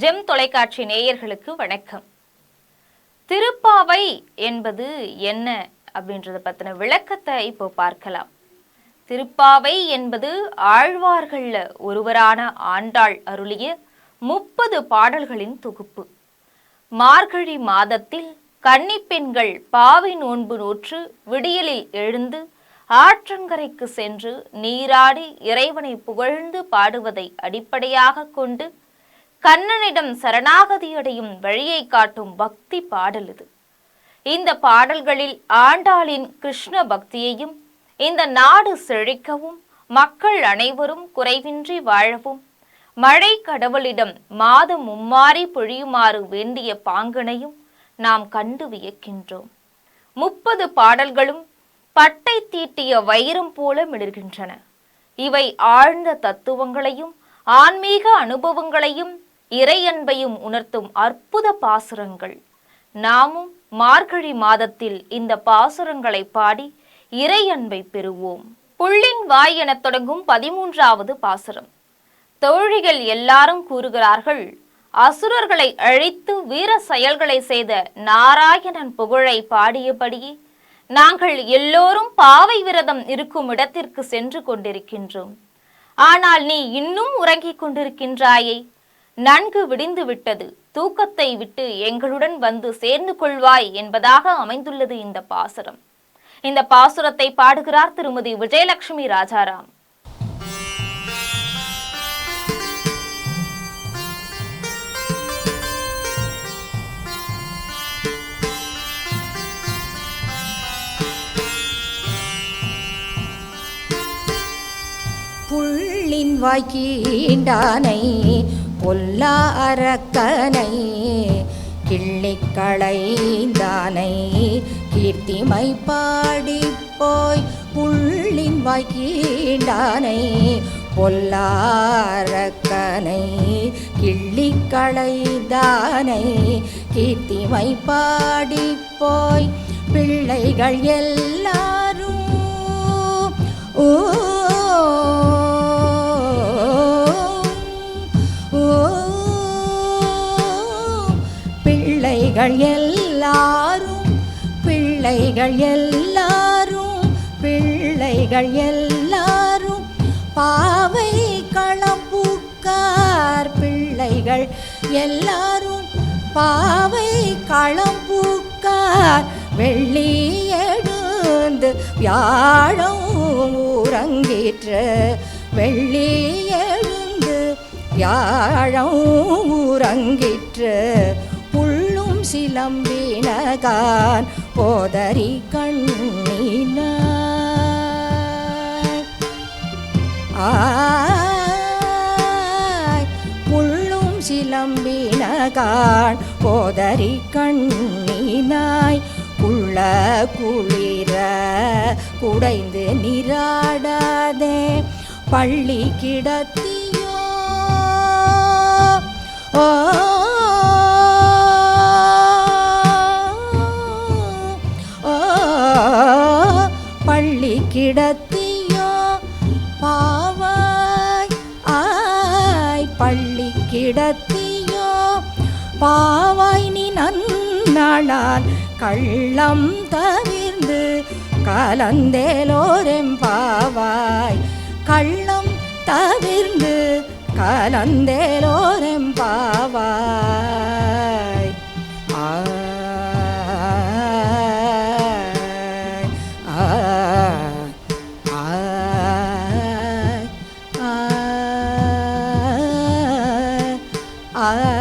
GeM தொலைக்காட்சி நேயர்களுக்கு வணக்கம். திருப்பாவை என்பது என்ன அப்படின்றத பற்றின விளக்கத்தை இப்போ பார்க்கலாம். திருப்பாவை என்பது ஆழ்வார்களில் ஒருவரான ஆண்டாள் அருளிய முப்பது பாடல்களின் தொகுப்பு. மார்கழி மாதத்தில் கன்னிப்பெண்கள் பாவை நோன்பு நோற்று விடியலில் எழுந்து ஆற்றங்கரைக்கு சென்று நீராடி இறைவனை புகழ்ந்து பாடுவதை அடிப்படையாக கொண்டு கண்ணனிடம் சரணாகதியடையும் வழியை காட்டும் பக்தி பாடல் இது. இந்த பாடல்களில் ஆண்டாளின் கிருஷ்ண பக்தியையும் இந்த நாடு செழிக்கவும் மக்கள் அனைவரும் குறைவின்றி வாழவும் மழை கடவுளிடம் மாதம் மும்மாறி பொழியுமாறு வேண்டிய பாங்கனையும் நாம் கண்டு வியக்கின்றோம். முப்பது பாடல்களும் பட்டை தீட்டிய வைரம் போல மிளர்கின்றன. இவை ஆழ்ந்த தத்துவங்களையும் ஆன்மீக அனுபவங்களையும் இறையன்பையும் உணர்த்தும் அற்புத பாசுரங்கள். நாமும் மார்கழி மாதத்தில் இந்த பாசுரங்களை பாடி இறையன்பை பெறுவோம். புள்ளின் வாய் எனத் தொடங்கும் பதிமூன்றாவது பாசுரம். தோழிகள் எல்லாரும் கூறுகிறார்கள் அசுரர்களை அழித்து வீர செயல்களை செய்த நாராயணன் புகழை பாடியபடியே நாங்கள் எல்லோரும் பாவை விரதம் இருக்கும் இடத்திற்கு சென்று கொண்டிருக்கின்றோம். ஆனால் நீ இன்னும் உறங்கிக் கொண்டிருக்கின்றாயே நன்கு விடிந்து விட்டது. தூக்கத்தை விட்டு எங்களுடன் வந்து சேர்ந்து கொள்வாய் என்பதாக அமைந்துள்ளது இந்த பாசுரம். இந்த பாசுரத்தை பாடுகிறார் திருமதி விஜயலட்சுமி ராஜாராம். புள்ளின் வாய்க்கீண்டானை பொல்லா அரக்கனை கிள்ளிக்களைந்தானை கீர்த்திமை பாடி போய் புள்ளின் வாய்க்கீண்டானை பொல்லாரக்கனை கிள்ளிக்களைந்தானை கீர்த்திமை பாடி போய் பிள்ளைகள் எல்லாம் பிள்ளைகள் எல்லாரும் பிள்ளைகள் எல்லாரும் பிள்ளைகள் எல்லாரும் பாவை களம்பூக்கார் பிள்ளைகள் எல்லாரும் பாவை களம்பூக்கார் வெள்ளி எழுந்து வியாழம் உறங்கிற்று. வெள்ளி எழுந்து வியாழம் உறங்கிற்று. புள்ளும் போதரி கண்ணினாய் ஆய் முள்ளும் சிலம்பினகான் போதரி கண்ணினாய். உள்ள குளிர குடைந்து நிராடாதே பள்ளி கிடத்தியோ? ஓ கிடத்தியோ பாவாய் ஆய் பள்ளி கிடத்தியோ பாவாய் நீ நன்னாளால் கள்ளம் தவிர்ந்து கலந்தேலோரெம் பாவாய். கள்ளம் தவிர்ந்து கலந்தேலோரெம் பாவாய். nada